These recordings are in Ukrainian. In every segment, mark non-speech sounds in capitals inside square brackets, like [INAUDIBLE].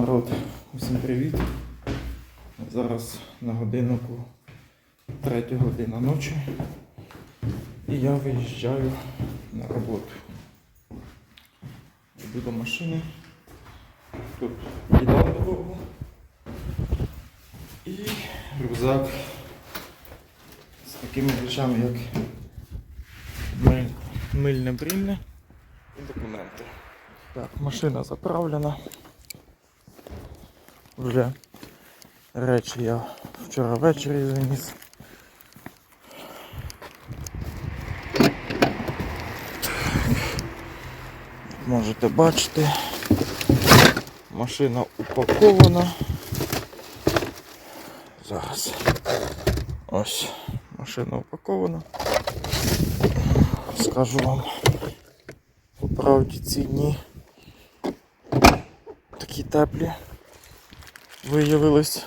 Народ, усім привіт. Зараз на годиннику 3 година ночі. І я виїжджаю на роботу. Йду до машини. Тут їда на дорогу. І рюкзак з такими речами, як миль- мильне брільне і документи. Так, машина заправлена. Вже речі я вчора ввечері заніс. Можете бачити, машина упакована. Зараз. Ось, машина упакована. Скажу вам по правді ці дні такі теплі виявились.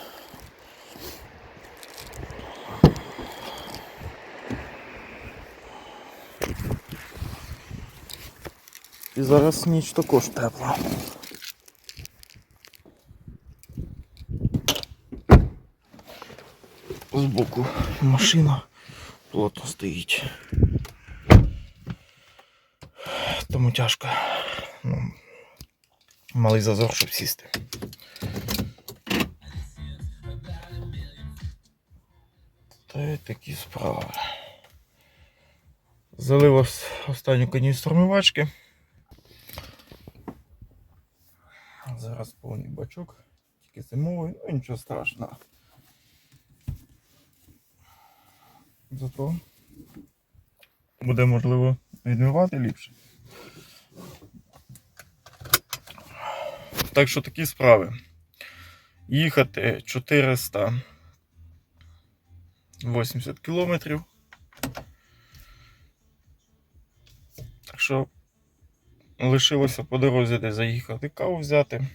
І зараз ніч також тепла. Збоку машина плотно стоїть. Тому тяжко. Ну, малий зазор, щоб сісти. Та такі справи. Залив останню каністру мивачки. Зараз повний бачок, тільки зимовий, ну нічого страшного. Зато буде можливо відмивати ліпше. Так що такі справи. Їхати 480 кілометрів. Так що лишилося по дорозі де заїхати каву взяти.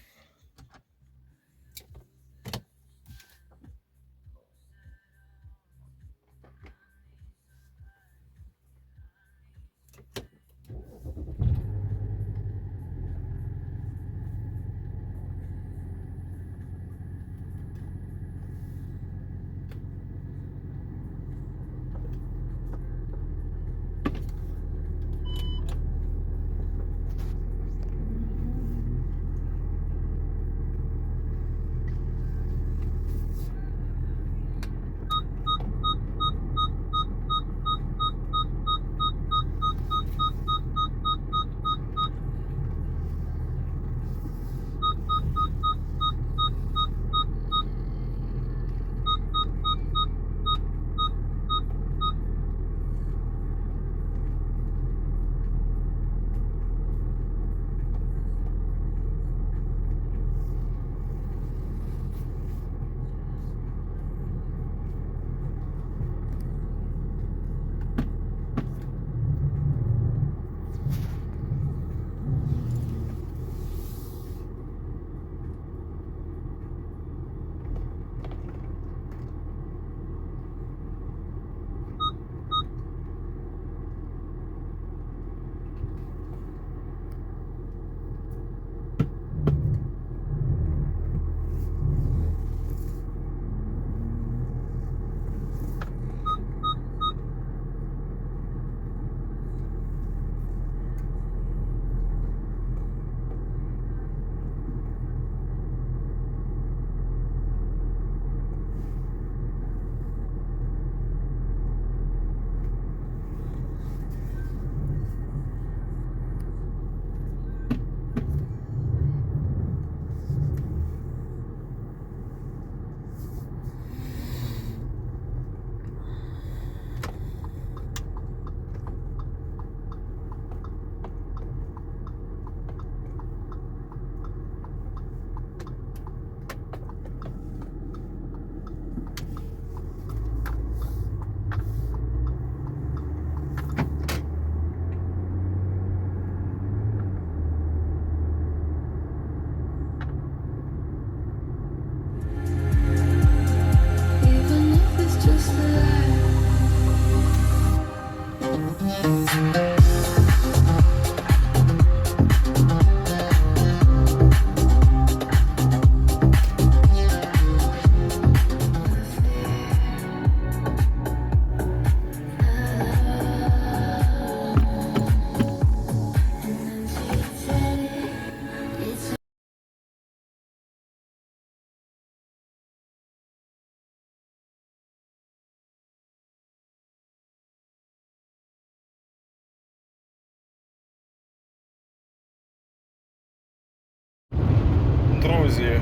Дорозі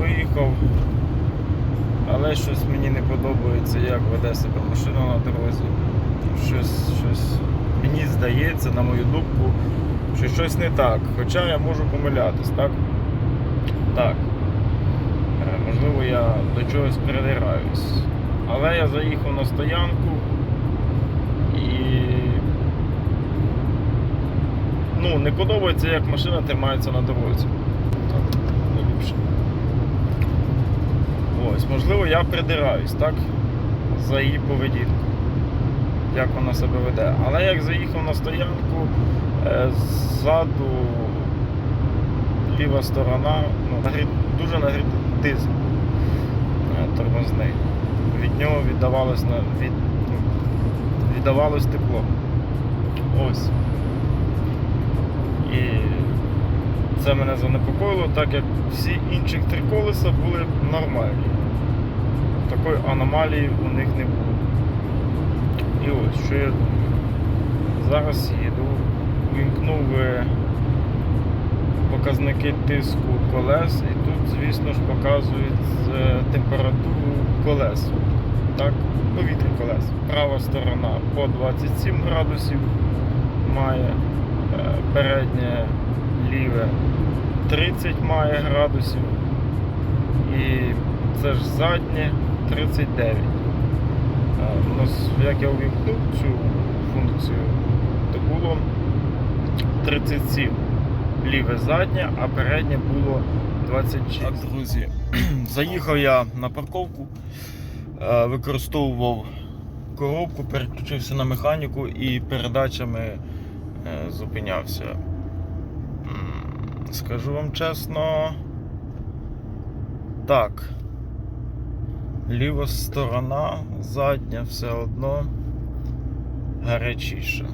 виїхав, але щось мені не подобається, як веде себе машина на дорозі. Щось, щось мені здається, на мою думку, що щось не так. Хоча я можу помилятись, так? Так. Е, Можливо, я до чогось придираюсь. Але я заїхав на стоянку і ну, не подобається, як машина тримається на дорозі. Так. Ось, можливо, я придираюсь, так? За її поведінку. Як вона себе веде. Але як заїхав на стоянку, е, ззаду ліва сторона, ну, дуже нагрітий дизель е, тормозний. Від нього віддавалось від... ну, віддавалось тепло. Ось. І це мене занепокоїло, так як всі інші три колеса були нормальні. Такої аномалії у них не було. І ось що я думаю. Зараз їду, вімкнув е, показники тиску колес і тут, звісно ж, показують е, температуру колес. Так, повітря колес. Права сторона по 27 градусів має, е, переднє ліве 30 має градусів. І це ж заднє 39. Е, нас, Як я увімкнув цю функцію, то було 37 ліве заднє, а переднє було 26. Так, друзі, [CLEARS THROAT] заїхав я на парковку, е, використовував коробку, переключився на механіку і передачами е, зупинявся. Скажу вам чесно. Так. Ліва сторона, задня все одно гарячіша.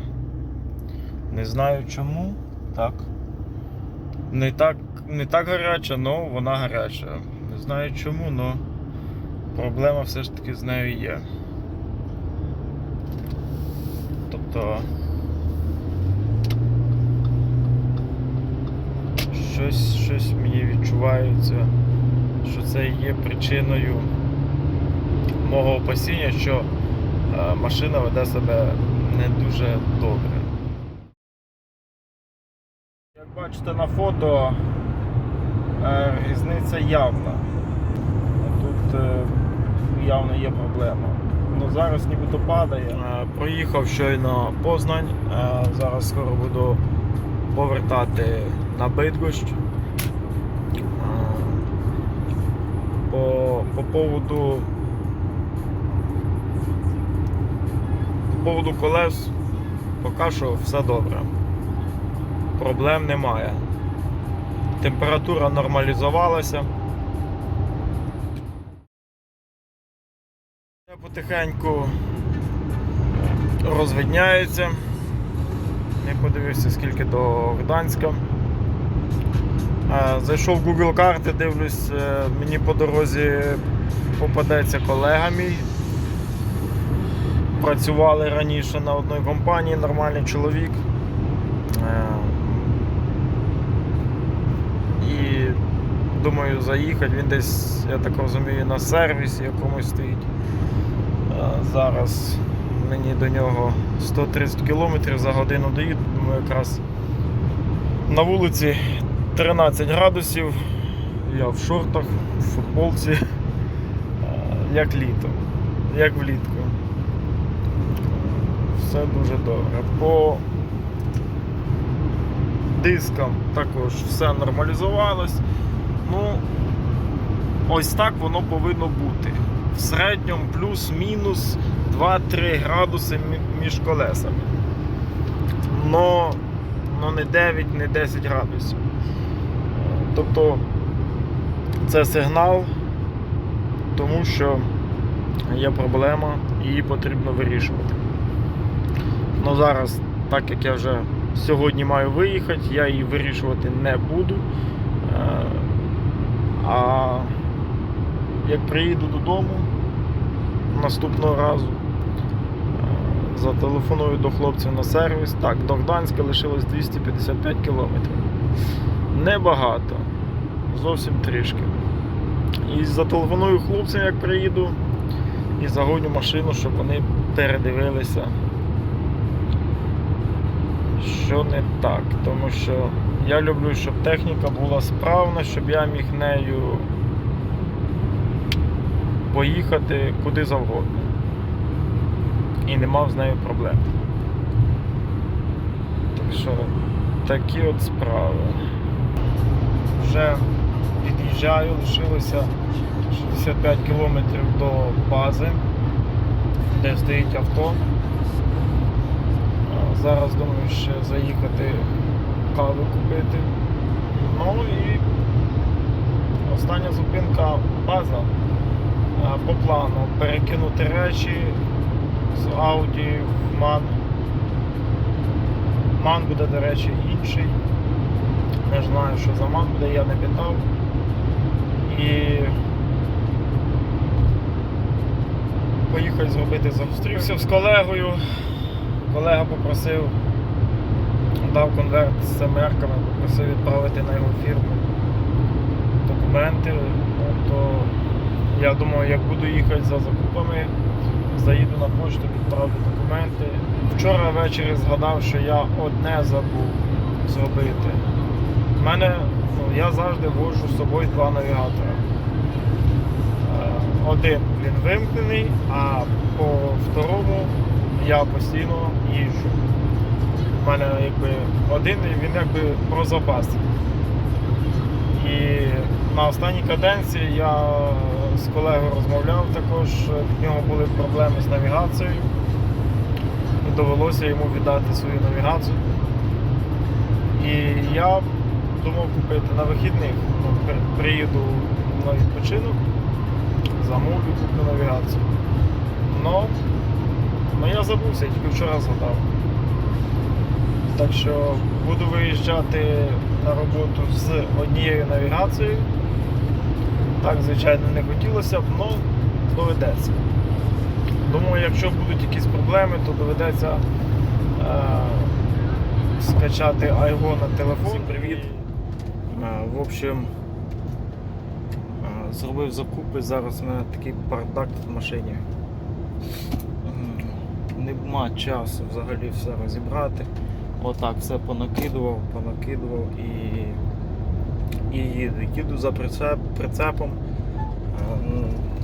Не знаю чому. Так. Не так, не так гаряча, але вона гаряча. Не знаю чому, але проблема все ж таки з нею є. Тобто. Щось, щось мені відчувається, що це є причиною мого опасіння, що е, машина веде себе не дуже добре. Як бачите на фото, е, різниця явна. Тут е, явно є проблема. Ну, зараз нібито падає. Проїхав щойно Познань. Зараз скоро буду повертати на Бидгощ. Е, По, по поводу по поводу колес поки що все добре. Проблем немає. Температура нормалізувалася. Потихеньку розвидняється. Не подивився скільки до Гданська. Е, Зайшов в Google карти, дивлюсь, е, мені по дорозі попадеться колега мій. Працювали раніше на одній компанії, нормальний чоловік. Е, І думаю заїхати. Він десь, я так розумію, на сервісі якомусь стоїть. Зараз мені до нього 130 км за годину доїду, думаю, якраз на вулиці 13 градусів. Я в шортах, в футболці, як літо, як влітку. Все дуже добре. По дискам також все нормалізувалось. Ну, ось так воно повинно бути. В середньому плюс-мінус 2-3 градуси між колесами. Но, но не 9, не 10 градусів. Тобто це сигнал, тому що є проблема і її потрібно вирішувати. Ну зараз, так як я вже сьогодні маю виїхати, я її вирішувати не буду. Е, А як приїду додому наступного разу, зателефоную до хлопців на сервіс. Так, до Гданська лишилось 255 кілометрів. Небагато. Зовсім трішки. І зателефоную хлопцям, як приїду, і загоню машину, щоб вони передивилися, що не так. Тому що я люблю, щоб техніка була справна, щоб я міг нею поїхати куди завгодно. І не мав з нею проблем. Так що такі от справи. Вже під'їжджаю, лишилося 65 кілометрів до бази, де стоїть авто. Зараз думаю ще заїхати каву купити. Ну і остання зупинка база. По плану перекинути речі з Audi в MAN. Ман буде, до речі, інший. Не знаю, що за ман буде, я не питав. І поїхав зробити зустрівся з колегою. Колега попросив, дав конверт з семерками, попросив відправити на його фірму документи. Ну, то я думаю, як буду їхати за закупами, заїду на почту, відправлю документи. Вчора ввечері згадав, що я одне забув зробити. У мене, ну, я завжди вожу з собою два навігатора. Е, Один він вимкнений, а по второму я постійно їжджу. У мене якби один він якби про запас. І на останній каденції я з колегою розмовляв також, в нього були проблеми з навігацією. І довелося йому віддати свою навігацію. І я думав купити на вихідних. Ну, приїду на відпочинок, замовлю, куплю навігацію. Но, ну я забувся, я тільки вчора згадав. Так що буду виїжджати на роботу з однією навігацією. Так, звичайно, не хотілося б, але доведеться. Думаю, якщо будуть якісь проблеми, то доведеться е, скачати айго на телефон. Всім привіт. Е, в общем, е, зробив закупи, зараз у мене такий бардак в машині. Нема часу взагалі все розібрати. Отак все понакидував, понакидував і, і їду. Їду за прицеп, прицепом.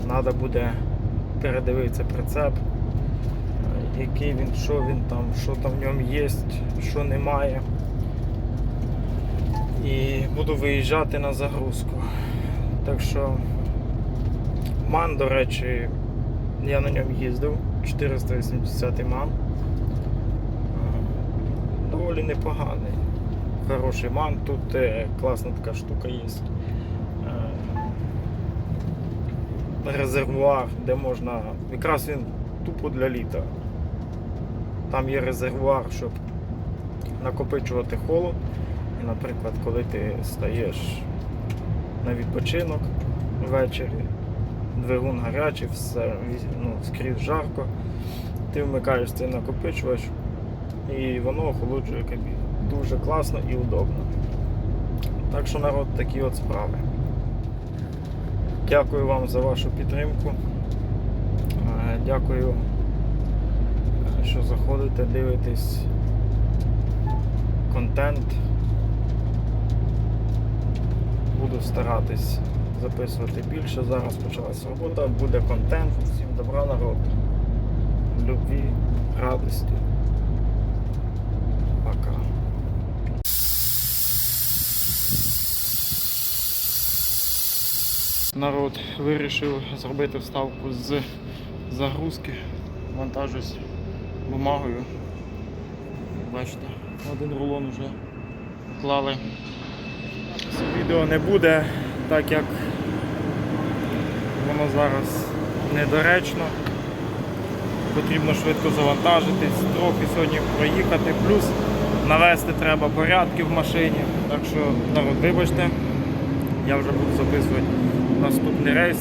Треба буде передивитися прицеп, е, який він, що він там, що там в ньому є, що немає. І буду виїжджати на загрузку. Так що ман, до речі, я на ньому їздив, 480 ман. Е, Доволі непоганий. Хороший ман, тут е, класна така штука є. Е, резервуар, де можна. Якраз він тупо для літа. Там є резервуар, щоб накопичувати холод. І, наприклад, коли ти стаєш на відпочинок ввечері, двигун гарячий, все ну, скрізь жарко, ти вмикаєш цей накопичувач і воно охолоджує кабіну. Дуже класно і удобно. Так що народ такі от справи. Дякую вам за вашу підтримку. Е, Дякую, е, що заходите, дивитесь контент. Буду старатись записувати більше. Зараз почалась робота, буде контент. Всім добра народ. Любві, радості. Народ вирішив зробити вставку з загрузки. Вантажусь бумагою. Бачите, один рулон вже вклали. Відео не буде, так як воно зараз недоречно. Потрібно швидко завантажитись, трохи сьогодні проїхати, плюс навести треба порядки в машині. Так що, народ, вибачте, я вже буду записувати наступний рейс.